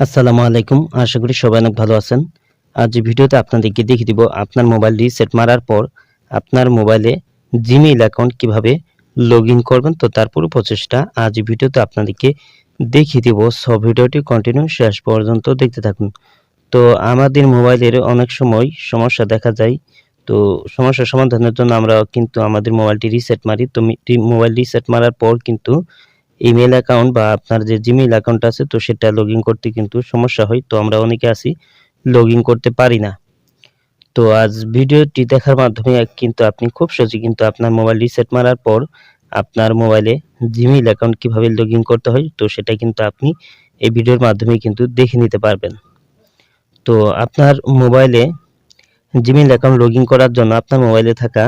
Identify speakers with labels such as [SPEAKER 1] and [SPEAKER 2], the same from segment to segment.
[SPEAKER 1] আসসালামু আলাইকুম। আশা করি সবাই অনেক ভালো আছেন। আজ ভিডিওতে আপনাদেরকে দেখিয়ে দিব আপনার মোবাইল রিসেট মারার পর আপনার মোবাইলে জিমেইল অ্যাকাউন্ট কীভাবে লগ করবেন, তো তার পুরো প্রচেষ্টা আজ ভিডিওতে আপনাদেরকে দেখিয়ে দিব। সব ভিডিওটি কন্টিনিউ শেষ পর্যন্ত দেখতে থাকুন। তো আমাদের মোবাইলের অনেক সময় সমস্যা দেখা যায়। তো সমস্যা সমাধানের জন্য আমরা কিন্তু আমাদের মোবাইলটি রিসেট মারি। তো মোবাইল রিসেট মারার পর কিন্তু ইমেল অ্যাকাউন্ট বা আপনার যে জিমেইল অ্যাকাউন্ট আছে, তো সেটা লগ করতে কিন্তু সমস্যা হয়। তো আমরা অনেকে আছি লগ করতে পারি না। তো আজ ভিডিওটি দেখার মাধ্যমে কিন্তু আপনি খুব সহজে কিন্তু আপনার মোবাইল রিসেট মারার পর আপনার মোবাইলে জিমেইল অ্যাকাউন্ট কীভাবে লগ করতে হয়, তো সেটা কিন্তু আপনি এই ভিডিওর মাধ্যমে কিন্তু দেখে নিতে পারবেন। তো আপনার মোবাইলে জিমেইল অ্যাকাউন্ট লগ করার জন্য আপনার মোবাইলে থাকা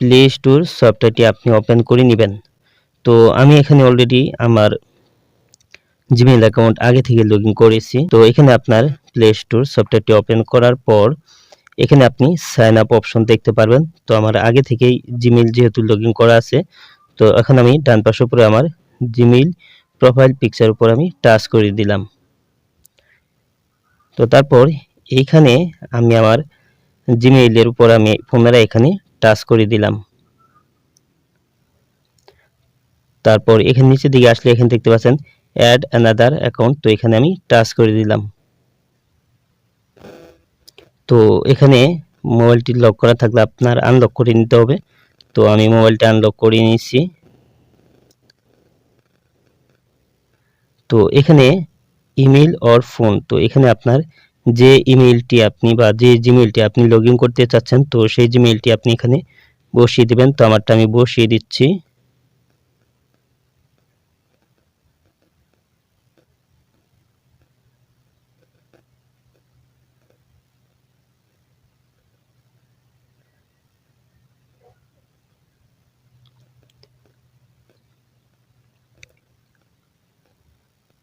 [SPEAKER 1] প্লে স্টোর সফটওয়্যারটি আপনি ওপেন করে নেবেন। তো আমি এখানে অলরেডি আমার জিমেইল অ্যাকাউন্ট আগে থেকে লগ করেছি। তো এখানে আপনার প্লে স্টোর সফটওয়্যারটি ওপেন করার পর এখানে আপনি সাইন আপ অপশন দেখতে পারবেন। তো আমার আগে থেকেই জিমেইল যেহেতু লগ করা আছে, তো এখন আমি ডান পাশের উপরে আমার জিমেইল প্রোফাইল পিকচার উপর আমি টাচ করে দিলাম। তো তারপর এইখানে আমি আমার জিমেইলের উপর আমি পুনরায় এখানে টাচ করে দিলাম। তারপর এখানে নিচের দিকে আসলে এখানে দেখতে পাচ্ছেন অ্যাড অ্যানাদার অ্যাকাউন্ট তো এখানে আমি টাচ করে দিলাম। তো এখানে মোবাইলটি লক করা থাকলে আপনার আনলক করে নিতে হবে। তো আমি মোবাইলটা আনলক করে নিয়েছি। তো এখানে ইমেল অর ফোন তো এখানে আপনার যে ইমেলটি আপনি বা যে জিমেলটি আপনি লগ করতে চাচ্ছেন, তো সেই জিমেলটি আপনি এখানে বসিয়ে দেবেন। তো আমারটা আমি বসিয়ে দিচ্ছি।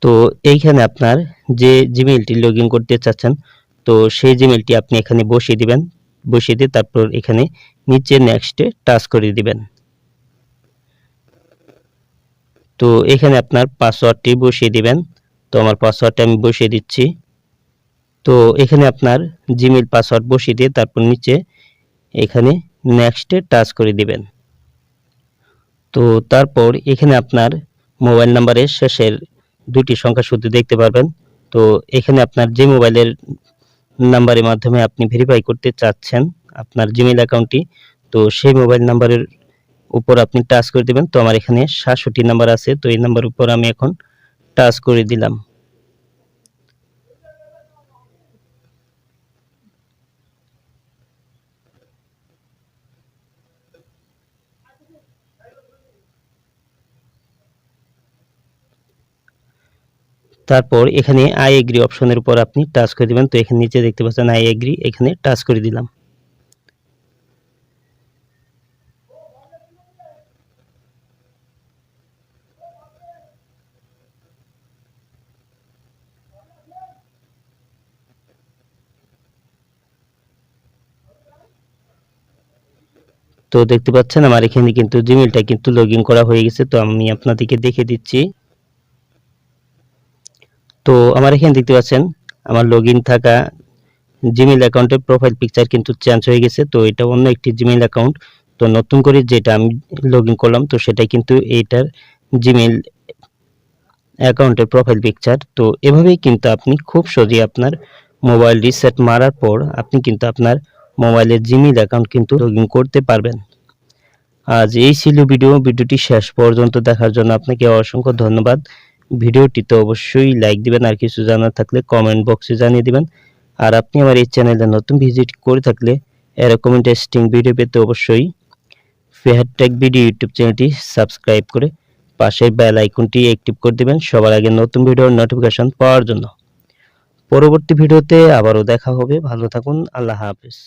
[SPEAKER 1] তো এইখানে আপনার যে জিমেলটি লগ করতে চাচ্ছেন, তো সেই জিমেলটি আপনি এখানে বসিয়ে দিবেন। বসিয়ে দিয়ে তারপর এখানে নিচে নেক্সটে টাচ করে দিবেন। তো এখানে আপনার পাসওয়ার্ডটি বসিয়ে দিবেন। তো আমার পাসওয়ার্ডটা আমি বসিয়ে দিচ্ছি। তো এখানে আপনার জিমেল পাসওয়ার্ড বসিয়ে দিয়ে তারপর নিচে এখানে নেক্সটে টাচ করে দিবেন। তো তারপর এখানে আপনার মোবাইল নাম্বারের শেষের দুটি সংখ্যা শুধু দেখতে পারবেন। তো এখানে আপনার যে মোবাইলের নাম্বারের মাধ্যমে আপনি ভেরিফাই করতে চাচ্ছেন আপনার জিমেল অ্যাকাউন্টটি তো সেই মোবাইল নাম্বারের উপর আপনি টাচ করে দেবেন। তো আমার এখানে সাতষট্টি নাম্বার আছে, তো এই নাম্বার উপর আমি এখন টাচ করে দিলাম। তারপর এখানে আই এগ্রি অপশনের উপর আপনি টাচ করে দিবেন। তো এখানে নিচে দেখতে পাচ্ছেন আই এগ্রি এখানে টাচ করে দিলাম। তো দেখতে পাচ্ছেন, আমার এখানে কিন্তু জিমেলটা কিন্তু লগ করা হয়ে গেছে। তো আমি আপনাদেরকে দেখে দিচ্ছি। তো আমার এখানে দেখতে পাচ্ছেন, আমার লগ থাকা জিমেল অ্যাকাউন্টের প্রোফাইল পিকচার কিন্তু চেঞ্জ হয়ে গেছে, তো এটা অন্য একটি জিমেল অ্যাকাউন্ট তো নতুন করে যেটা আমি লগ করলাম, তো সেটাই কিন্তু এইটার জিমেল অ্যাকাউন্টের প্রোফাইল পিকচার তো এভাবেই কিন্তু আপনি খুব সহজেই আপনার মোবাইল রিসেট মারার পর আপনি কিন্তু আপনার মোবাইলের জিমেল অ্যাকাউন্ট কিন্তু লগ করতে পারবেন। আজ এই ছিল ভিডিও, ভিডিওটি শেষ পর্যন্ত দেখার জন্য আপনাকে অসংখ্য ধন্যবাদ। ভিডিওটিতে অবশ্যই লাইক দিবেন, আর কিছু জানার থাকলে কমেন্ট বক্সে জানিয়ে দিবেন। আর আপনি আমার এই চ্যানেলে নতুন ভিজিট করে থাকলে এরকম ইন্টারেস্টিং ভিডিও পেতে অবশ্যই ফেহার টেক ভিডিও ইউটিউব চ্যানেলটি সাবস্ক্রাইব করে পাশের বেল আইকনটি অ্যাক্টিভ করে দিবেন, সবার আগে নতুন ভিডিওর নোটিফিকেশন পাওয়ার জন্য। পরবর্তী ভিডিওতে আবারও দেখা হবে। ভালো থাকুন। আল্লাহ হাফেজ।